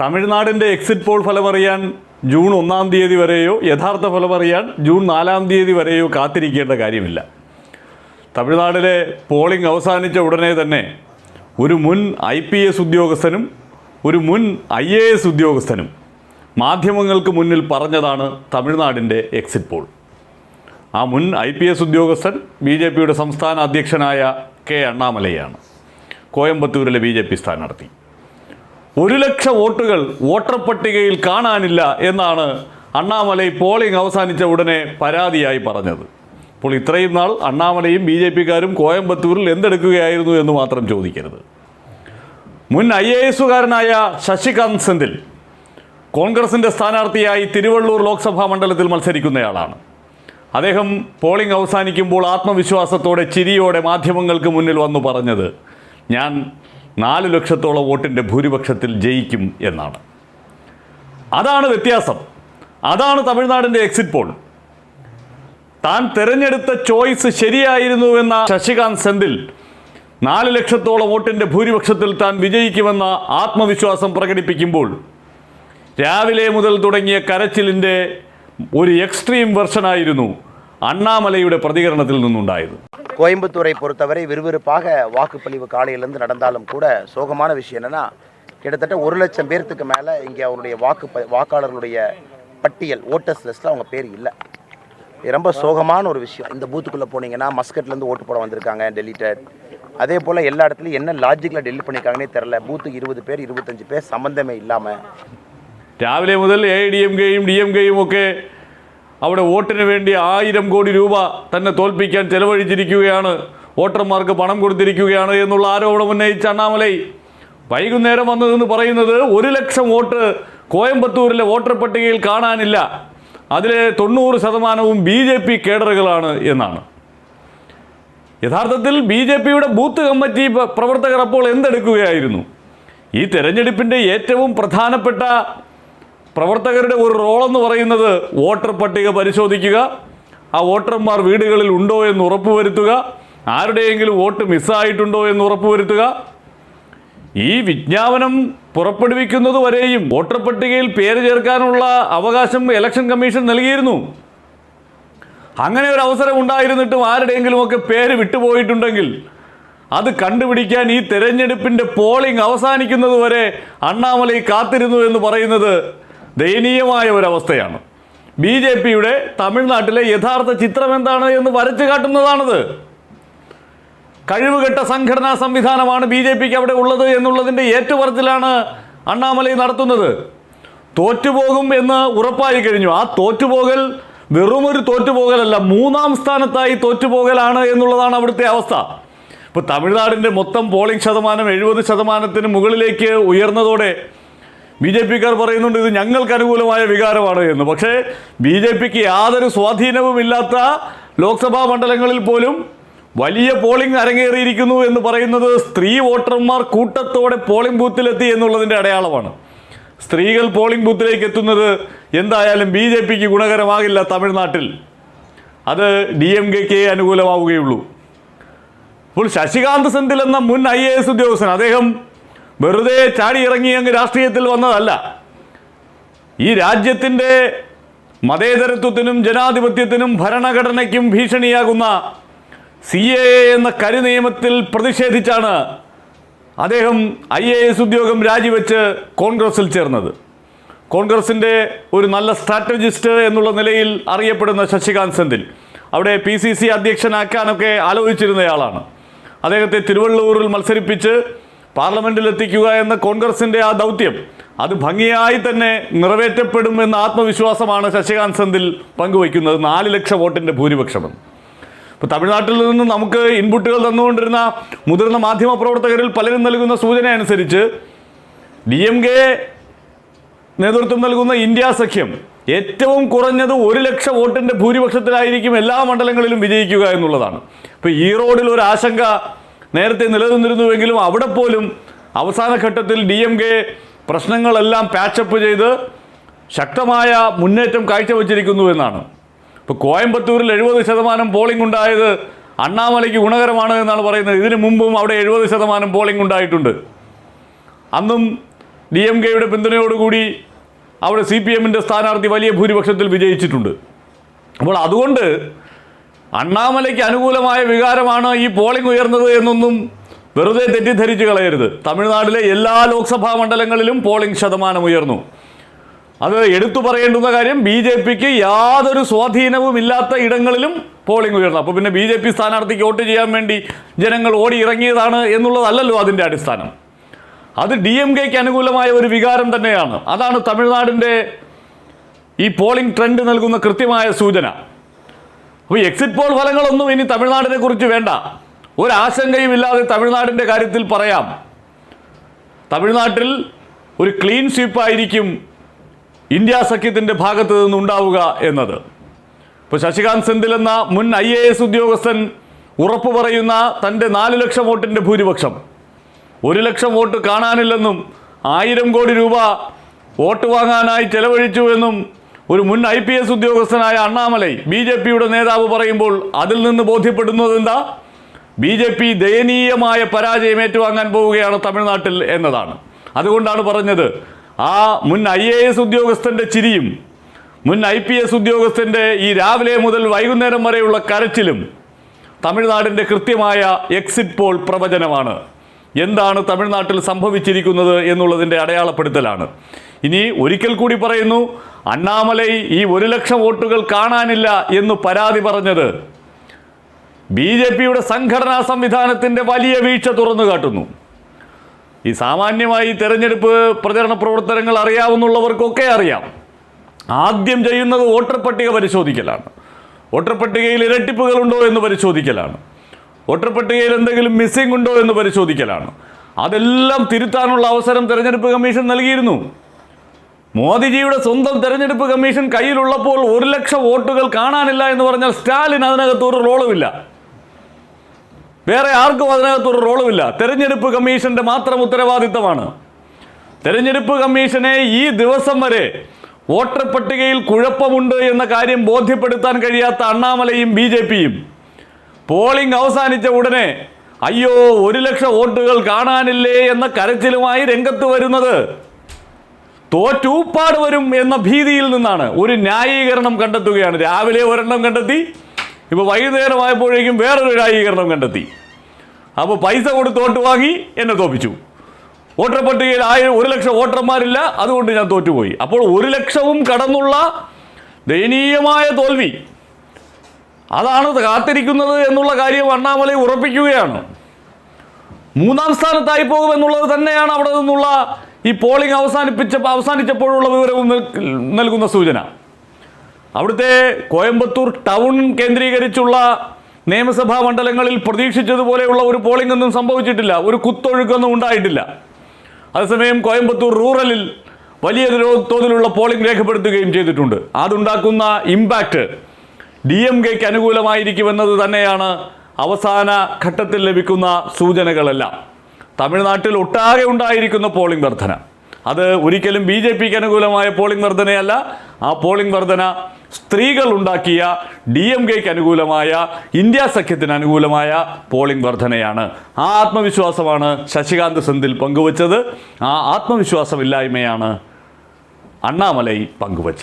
തമിഴ്നാടിന്റെ exit poll ഫലമറിയാൻ June ഒന്നാം തീയതി വരെയോ യഥാർത്ഥ ഫലമറിയാൻ ജൂൺ നാലാം തീയതി വരെയോ കാത്തിരിക്കേണ്ട കാര്യമില്ല. തമിഴ്നാടിലെ പോളിംഗ് അവസാനിച്ച ഉടനെ തന്നെ ഒരു മുൻ ഐ പി എസ് ഉദ്യോഗസ്ഥനും ഒരു മുൻ ഐ എ എസ് ഉദ്യോഗസ്ഥനും മാധ്യമങ്ങൾക്ക് മുന്നിൽ പറഞ്ഞതാണ് തമിഴ്നാടിന്റെ എക്സിറ്റ് പോൾ ആ മുൻ ഐ പി എസ് ഉദ്യോഗസ്ഥൻ ബി ജെ പിയുടെ സംസ്ഥാന അധ്യക്ഷനായ കെ അണ്ണാമലയാണ്. കോയമ്പത്തൂരിലെ ബി ജെ പി സ്ഥാനാർത്ഥി. ഒരു ലക്ഷം വോട്ടുകൾ വോട്ടർ പട്ടികയിൽ കാണാനില്ല എന്നാണ് അണ്ണാമലൈ പോളിംഗ് അവസാനിച്ച ഉടനെ പരാതിയായി പറഞ്ഞത്. അപ്പോൾ ഇത്രയും നാൾ അണ്ണാമലയും ബി ജെ പിക്കാരും കോയമ്പത്തൂരിൽ എന്തെടുക്കുകയായിരുന്നു എന്ന് മാത്രം ചോദിക്കരുത്. മുൻ ഐ എ എസുകാരനായ ശശികാന്ത് സെന്തിൽ കോൺഗ്രസിന്റെ സ്ഥാനാർത്ഥിയായി തിരുവള്ളൂർ ലോക്സഭാ മണ്ഡലത്തിൽ മത്സരിക്കുന്നയാളാണ്. അദ്ദേഹം പോളിംഗ് അവസാനിക്കുമ്പോൾ ആത്മവിശ്വാസത്തോടെ ചിരിയോടെ മാധ്യമങ്ങൾക്ക് മുന്നിൽ വന്നു പറഞ്ഞത് ഞാൻ നാല് ലക്ഷത്തോളം വോട്ടിന്റെ ഭൂരിപക്ഷത്തിൽ ജയിക്കും എന്നാണ്. അതാണ് വ്യത്യാസം. അതാണ് തമിഴ്നാടിന്റെ എക്സിറ്റ് പോൾ താൻ തിരഞ്ഞെടുത്ത ചോയ്സ് ശരിയായിരുന്നു എന്ന ശശികാന്ത് സെന്തിൽ നാല് ലക്ഷത്തോളം വോട്ടിന്റെ ഭൂരിപക്ഷത്തിൽ താൻ വിജയിക്കുമെന്ന ആത്മവിശ്വാസം പ്രകടിപ്പിക്കുമ്പോൾ രാവിലെ മുതൽ തുടങ്ങിയ കരച്ചിലിന്റെ ഒരു എക്സ്ട്രീം വെർഷനായിരുന്നു അണ്ണാമലയുടെ പ്രതികരണത്തിൽ നിന്നുണ്ടായത്. கோயம்புத்தூரை பொறுத்தவரை விறுவிறுப்பாக வாக்குப்பதிவு காலையிலேருந்து நடந்தாலும் கூட சோகமான விஷயம் என்னன்னா கிட்டத்தட்ட ஒரு லட்சம் பேர்த்துக்கு மேலே இங்கே அவருடைய வாக்கு ப- வாக்காளர்களுடைய பட்டியல் ஓட்டர்ஸ் லிஸ்ட்டில் அவங்க பேர் இல்லை இது ரொம்ப சோகமான ஒரு விஷயம் இந்த பூத்துக்குள்ளே போனீங்கன்னா மஸ்கட்லேருந்து ஓட்டு போட வந்திருக்காங்க டெலிட்டட் அதே போல் எல்லா இடத்துலையும் என்ன லாஜிக்கில் டெலிட் பண்ணியிருக்காங்கன்னே தெரில பூத்துக்கு இருபது பேர் இருபத்தஞ்சு பேர் சம்மந்தமே இல்லாமல் രാവിലെ മുതൽ എ ഡി എം കെയും ഡി എം കെയും ഒക്കെ അവിടെ വോട്ടിന് വേണ്ടി ആയിരം കോടി രൂപ തന്നെ തോൽപ്പിക്കാൻ ചെലവഴിച്ചിരിക്കുകയാണ്. വോട്ടർമാർക്ക് പണം കൊടുത്തിരിക്കുകയാണ് എന്നുള്ള ആരോപണം ഉന്നയിച്ച അണ്ണാമലൈ. വൈകുന്നേരം വന്നതെന്ന് പറയുന്നത് ഒരു ലക്ഷം വോട്ട് കോയമ്പത്തൂരിലെ വോട്ടർ പട്ടികയിൽ കാണാനില്ല. അതിലെ തൊണ്ണൂറ് ശതമാനവും ബി ജെ പി കേഡറുകളാണ് എന്നാണ്. യഥാർത്ഥത്തിൽ ബി ജെ പിയുടെ ബൂത്ത് കമ്മിറ്റി പ്രവർത്തകർ അപ്പോൾ എന്തെടുക്കുകയായിരുന്നു? ഈ തെരഞ്ഞെടുപ്പിന്റെ ഏറ്റവും പ്രധാനപ്പെട്ട പ്രവർത്തകരുടെ ഒരു റോൾ എന്ന് പറയുന്നത് വോട്ടർ പട്ടിക പരിശോധിക്കുക. ആ വോട്ടർമാർ വീടുകളിൽ ഉണ്ടോ എന്ന് ഉറപ്പുവരുത്തുക. ആരുടെയെങ്കിലും വോട്ട് മിസ്സായിട്ടുണ്ടോ എന്ന് ഉറപ്പുവരുത്തുക. ഈ വിജ്ഞാപനം പുറപ്പെടുവിക്കുന്നത് വരെയും വോട്ടർ പട്ടികയിൽ പേര് ചേർക്കാനുള്ള അവകാശം ഇലക്ഷൻ കമ്മീഷൻ നൽകിയിരുന്നു. അങ്ങനെ ഒരു അവസരം ഉണ്ടായിരുന്നിട്ടും ആരുടെയെങ്കിലുമൊക്കെ പേര് വിട്ടുപോയിട്ടുണ്ടെങ്കിൽ അത് കണ്ടുപിടിക്കാൻ ഈ തെരഞ്ഞെടുപ്പിന്റെ പോളിംഗ് അവസാനിക്കുന്നത് വരെ അണ്ണാമലൈ കാത്തിരുന്നു എന്ന് പറയുന്നത് ദയനീയമായ ഒരവസ്ഥയാണ്. ബി ജെ പിയുടെ തമിഴ്നാട്ടിലെ യഥാർത്ഥ ചിത്രം എന്താണ് എന്ന് വരച്ചു കാട്ടുന്നതാണത്. കഴിവുകെട്ട സംഘടനാ സംവിധാനമാണ് ബി ജെ പിക്ക് അവിടെ ഉള്ളത് എന്നുള്ളതിന്റെ ഏറ്റുപറച്ചിലാണ് അണ്ണാമലൈ നടത്തുന്നത്. തോറ്റുപോകും എന്ന് ഉറപ്പായി കഴിഞ്ഞു. ആ തോറ്റുപോകൽ വെറുമൊരു തോറ്റുപോകലല്ല മൂന്നാം സ്ഥാനത്തായി തോറ്റുപോകലാണ് എന്നുള്ളതാണ് അവിടുത്തെ അവസ്ഥ. ഇപ്പോൾ തമിഴ്നാടിന്റെ മൊത്തം പോളിംഗ് ശതമാനം എഴുപത് ശതമാനത്തിന് മുകളിലേക്ക് ഉയർന്നതോടെ ബി ജെ പിക്കാർ പറയുന്നുണ്ട് ഇത് ഞങ്ങൾക്ക് അനുകൂലമായ വികാരമാണ് എന്ന്. പക്ഷേ ബി ജെ പിക്ക് യാതൊരു സ്വാധീനവുമില്ലാത്ത ലോക്സഭാ മണ്ഡലങ്ങളിൽ പോലും വലിയ പോളിംഗ് അരങ്ങേറിയിരിക്കുന്നു എന്ന് പറയുന്നത് സ്ത്രീ വോട്ടർമാർ കൂട്ടത്തോടെ പോളിംഗ് ബൂത്തിലെത്തി എന്നുള്ളതിന്റെ അടയാളമാണ്. സ്ത്രീകൾ പോളിംഗ് ബൂത്തിലേക്ക് എത്തുന്നത് എന്തായാലും ബി ജെ പിക്ക് ഗുണകരമാകില്ല തമിഴ്നാട്ടിൽ. അത് ഡി എം കെക്ക് അനുകൂലമാവുകയുള്ളൂ. ഇപ്പോൾ ശശികാന്ത് സെന്തിൽ എന്ന മുൻ ഐ എ എസ് ഉദ്യോഗസ്ഥൻ അദ്ദേഹം വെറുതെ ചാടി ഇറങ്ങി അങ്ങ് രാഷ്ട്രീയത്തിൽ വന്നതല്ല. ഈ രാജ്യത്തിന്റെ മതേതരത്വത്തിനും ജനാധിപത്യത്തിനും ഭരണഘടനയ്ക്കും ഭീഷണിയാകുന്ന സി എ എ എന്ന കരിനിയമത്തിൽ പ്രതിഷേധിച്ചാണ് അദ്ദേഹം ഐ എ എസ് ഉദ്യോഗം രാജിവെച്ച് കോൺഗ്രസിൽ ചേർന്നത്. കോൺഗ്രസിന്റെ ഒരു നല്ല സ്ട്രാറ്റജിസ്റ്റ് എന്നുള്ള നിലയിൽ അറിയപ്പെടുന്ന ശശികാന്ത് സെന്തിൽ. അവിടെ പി സി സി അധ്യക്ഷനാക്കാനൊക്കെ ആലോചിച്ചിരുന്നയാളാണ്. അദ്ദേഹത്തെ തിരുവള്ളൂരിൽ മത്സരിപ്പിച്ച് പാർലമെന്റിൽ എത്തിക്കുക എന്ന കോൺഗ്രസിന്റെ ആ ദൗത്യം അത് ഭംഗിയായി തന്നെ നിറവേറ്റപ്പെടും എന്ന ആത്മവിശ്വാസമാണ് ശശികാന്ത് സെന്തിൽ പങ്കുവയ്ക്കുന്നത്. നാല് ലക്ഷം വോട്ടിന്റെ ഭൂരിപക്ഷമെന്ന് ഇപ്പോൾ തമിഴ്നാട്ടിൽ നിന്ന് നമുക്ക് ഇൻപുട്ടുകൾ തന്നുകൊണ്ടിരുന്ന മുതിർന്ന മാധ്യമ പ്രവർത്തകരിൽ പലരും നൽകുന്ന സൂചന അനുസരിച്ച് ഡി എം കെ നേതൃത്വം നൽകുന്ന ഇന്ത്യ സഖ്യം ഏറ്റവും കുറഞ്ഞത് ഒരു ലക്ഷം വോട്ടിന്റെ ഭൂരിപക്ഷത്തിലായിരിക്കും എല്ലാ മണ്ഡലങ്ങളിലും വിജയിക്കുക എന്നുള്ളതാണ്. ഇപ്പോൾ ഈറോഡിൽ ഒരു ആശങ്ക നേരത്തെ നിലനിന്നിരുന്നുവെങ്കിലും അവിടെ പോലും അവസാന ഘട്ടത്തിൽ ഡി എം കെ പ്രശ്നങ്ങളെല്ലാം പാച്ചപ്പ് ചെയ്ത് ശക്തമായ മുന്നേറ്റം കാഴ്ചവെച്ചിരിക്കുന്നു എന്നാണ്. ഇപ്പോൾ കോയമ്പത്തൂരിൽ എഴുപത് ശതമാനം പോളിംഗ് ഉണ്ടായത് അണ്ണാമലയ്ക്ക് ഗുണകരമാണ് എന്നാണ് പറയുന്നത്. ഇതിനു മുമ്പും അവിടെ എഴുപത് ശതമാനം പോളിംഗ് ഉണ്ടായിട്ടുണ്ട്. അന്നും ഡി എം കെയുടെ പിന്തുണയോടുകൂടി അവിടെ സി പി എമ്മിന്റെ സ്ഥാനാർത്ഥി വലിയ ഭൂരിപക്ഷത്തിൽ വിജയിച്ചിട്ടുണ്ട്. അപ്പോൾ അതുകൊണ്ട് അണ്ണാമലയ്ക്ക് അനുകൂലമായ വികാരമാണ് ഈ പോളിംഗ് ഉയർന്നത് എന്നൊന്നും വെറുതെ തെറ്റിദ്ധരിച്ചു കളയരുത്. തമിഴ്നാട്ടിലെ എല്ലാ ലോക്സഭാ മണ്ഡലങ്ങളിലും പോളിംഗ് ശതമാനം ഉയർന്നു. അത് എടുത്തു പറയേണ്ടുന്ന കാര്യം ബി ജെ പിക്ക് യാതൊരു സ്വാധീനവും ഇല്ലാത്ത ഇടങ്ങളിലും പോളിംഗ് ഉയർന്നു. അപ്പോൾ പിന്നെ ബി ജെ പി സ്ഥാനാർത്ഥിക്ക് വോട്ട് ചെയ്യാൻ വേണ്ടി ജനങ്ങൾ ഓടി ഇറങ്ങിയതാണ് എന്നുള്ളതല്ലല്ലോ അതിന്റെ അടിസ്ഥാനം. അത് ഡി എം കെക്ക് അനുകൂലമായ ഒരു വികാരം തന്നെയാണ്. അതാണ് തമിഴ്നാടിന്റെ ഈ പോളിംഗ് ട്രെൻഡ് നൽകുന്ന കൃത്യമായ സൂചന. അപ്പോൾ എക്സിറ്റ് പോൾ ഫലങ്ങളൊന്നും ഇനി തമിഴ്നാടിനെ കുറിച്ച് വേണ്ട. ഒരാശങ്കയും ഇല്ലാതെ തമിഴ്നാടിന്റെ കാര്യത്തിൽ പറയാം. തമിഴ്നാട്ടിൽ ഒരു ക്ലീൻ സ്വീപ്പായിരിക്കും ഇന്ത്യ സഖ്യത്തിന്റെ ഭാഗത്ത് നിന്നുണ്ടാവുക എന്നത്. ഇപ്പോൾ ശശികാന്ത് സെന്തിൽ എന്ന മുൻ ഐ എ എസ് ഉദ്യോഗസ്ഥൻ ഉറപ്പു പറയുന്ന തന്റെ നാല് ലക്ഷം വോട്ടിന്റെ ഭൂരിപക്ഷം. ഒരു ലക്ഷം വോട്ട് കാണാനില്ലെന്നും ആയിരം കോടി രൂപ വോട്ട് വാങ്ങാനായി ചെലവഴിച്ചു എന്നും ഒരു മുൻ ഐ പി എസ് ഉദ്യോഗസ്ഥനായ അണ്ണാമലൈ ബി ജെ പിയുടെ നേതാവ് പറയുമ്പോൾ അതിൽ നിന്ന് ബോധ്യപ്പെടുന്നത് എന്താ? ബി ജെ പി ദയനീയമായ പരാജയം ഏറ്റുവാങ്ങാൻ പോവുകയാണ് തമിഴ്നാട്ടിൽ എന്നതാണ്. അതുകൊണ്ടാണ് പറഞ്ഞത് ആ മുൻ ഐ എ എസ് ഉദ്യോഗസ്ഥന്റെ ചിരിയും മുൻ ഐ പി എസ് ഉദ്യോഗസ്ഥന്റെ ഈ രാവിലെ മുതൽ വൈകുന്നേരം വരെയുള്ള കരച്ചിലും തമിഴ്നാടിന്റെ കൃത്യമായ എക്സിറ്റ് പോൾ പ്രവചനമാണ്. എന്താണ് തമിഴ്നാട്ടിൽ സംഭവിച്ചിരിക്കുന്നത് എന്നുള്ളതിന്റെ അടയാളപ്പെടുത്തലാണ്. ഇനി ഒരിക്കൽ കൂടി പറയുന്നു അണ്ണാമലൈ ഈ ഒരു ലക്ഷം വോട്ടുകൾ കാണാനില്ല എന്ന് പരാതി പറഞ്ഞത്. ബി ജെ പിയുടെ സംഘടനാ സംവിധാനത്തിന്റെ വലിയ വീഴ്ച തുറന്നു കാട്ടുന്നു. ഈ സാമാന്യമായി തെരഞ്ഞെടുപ്പ് പ്രചരണ പ്രവർത്തനങ്ങൾ അറിയാവുന്നുള്ളവർക്കൊക്കെ അറിയാം. ആദ്യം ചെയ്യുന്നത് വോട്ടർ പട്ടിക പരിശോധിക്കലാണ്. വോട്ടർ പട്ടികയിൽ ഇരട്ടിപ്പുകളുണ്ടോ എന്ന് പരിശോധിക്കലാണ്. വോട്ടർ പട്ടികയിൽ എന്തെങ്കിലും മിസ്സിംഗ് ഉണ്ടോ എന്ന് പരിശോധിക്കലാണ്. അതെല്ലാം തിരുത്താനുള്ള അവസരം തെരഞ്ഞെടുപ്പ് കമ്മീഷൻ നൽകിയിരുന്നു. മോദിജിയുടെ സ്വന്തം തെരഞ്ഞെടുപ്പ് കമ്മീഷൻ കയ്യിലുള്ളപ്പോൾ ഒരു ലക്ഷം വോട്ടുകൾ കാണാനില്ല എന്ന് പറഞ്ഞാൽ സ്റ്റാലിൻ അതിനകത്ത് ഒരു റോളുമില്ല. വേറെ ആർക്കും അതിനകത്ത് ഒരു റോളുമില്ല. തെരഞ്ഞെടുപ്പ് കമ്മീഷന്റെ മാത്രം ഉത്തരവാദിത്തമാണ്. തെരഞ്ഞെടുപ്പ് കമ്മീഷനെ ഈ ദിവസം വരെ വോട്ടർ പട്ടികയിൽ കുഴപ്പമുണ്ട് എന്ന കാര്യം ബോധ്യപ്പെടുത്താൻ കഴിയാത്ത അണ്ണാമലയും ബി ജെ പിയും. പോളിംഗ് അവസാനിച്ച ഉടനെ അയ്യോ ഒരു ലക്ഷം വോട്ടുകൾ കാണാനില്ലേ എന്ന കരച്ചിലുമായി രംഗത്ത് വരുന്നത് തോറ്റൂപ്പാട് വരും എന്ന ഭീതിയിൽ നിന്നാണ് ഒരു ന്യായീകരണം കണ്ടെത്തുകയാണ്. രാവിലെ ഒരെണ്ണം കണ്ടെത്തി ഇപ്പോൾ വൈകുന്നേരമായപ്പോഴേക്കും വേറൊരു ന്യായീകരണം കണ്ടെത്തി. അപ്പോൾ പൈസ കൊടുത്ത് വോട്ട് വാങ്ങി എന്നെ തോപ്പിച്ചു. വോട്ടർ പട്ടികയിൽ ആയിരം ഒരു ലക്ഷം വോട്ടർമാരില്ല അതുകൊണ്ട് ഞാൻ തോറ്റുപോയി. അപ്പോൾ ഒരു ലക്ഷവും കടന്നുള്ള ദയനീയമായ തോൽവി. അതാണ് കാത്തിരിക്കുന്നത് എന്നുള്ള കാര്യം അണ്ണാമലൈ ഉറപ്പിക്കുകയാണ്. മൂന്നാം സ്ഥാനത്തായി പോകുമെന്നുള്ളത് തന്നെയാണ് അവിടെ നിന്നുള്ള ഈ പോളിംഗ് അവസാനിപ്പിച്ച അവസാനിച്ചപ്പോഴുള്ള വിവരവും നൽകുന്ന സൂചന. അവിടുത്തെ കോയമ്പത്തൂർ ടൗൺ കേന്ദ്രീകരിച്ചുള്ള നിയമസഭാ മണ്ഡലങ്ങളിൽ പ്രതീക്ഷിച്ചതുപോലെയുള്ള ഒരു പോളിംഗ് ഒന്നും സംഭവിച്ചിട്ടില്ല. ഒരു കുത്തൊഴുക്കൊന്നും ഉണ്ടായിട്ടില്ല. അതേസമയം കോയമ്പത്തൂർ റൂറലിൽ വലിയ തോതിലുള്ള പോളിംഗ് രേഖപ്പെടുത്തുകയും ചെയ്തിട്ടുണ്ട്. അതുണ്ടാക്കുന്ന ഇമ്പാക്റ്റ് ഡി എം കെക്ക് അനുകൂലമായിരിക്കുമെന്നത് തന്നെയാണ് അവസാന ഘട്ടത്തിൽ ലഭിക്കുന്ന സൂചനകളെല്ലാം. തമിഴ്നാട്ടിൽ ഒട്ടാകെ ഉണ്ടായിരിക്കുന്ന പോളിംഗ് വർധന. അത് ഒരിക്കലും ബി ജെ പിക്ക് അനുകൂലമായ പോളിംഗ് വർധനയല്ല. ആ പോളിംഗ് വർധന സ്ത്രീകൾ ഉണ്ടാക്കിയ ഡി എം കെക്ക് അനുകൂലമായ ഇന്ത്യ സഖ്യത്തിന് അനുകൂലമായ പോളിംഗ് വർധനയാണ്. ആ ആത്മവിശ്വാസമാണ് ശശികാന്ത് സെന്തിൽ പങ്കുവച്ചത്. ആ ആത്മവിശ്വാസമില്ലായ്മയാണ് അണ്ണാമലൈ പങ്കുവച്ചത്.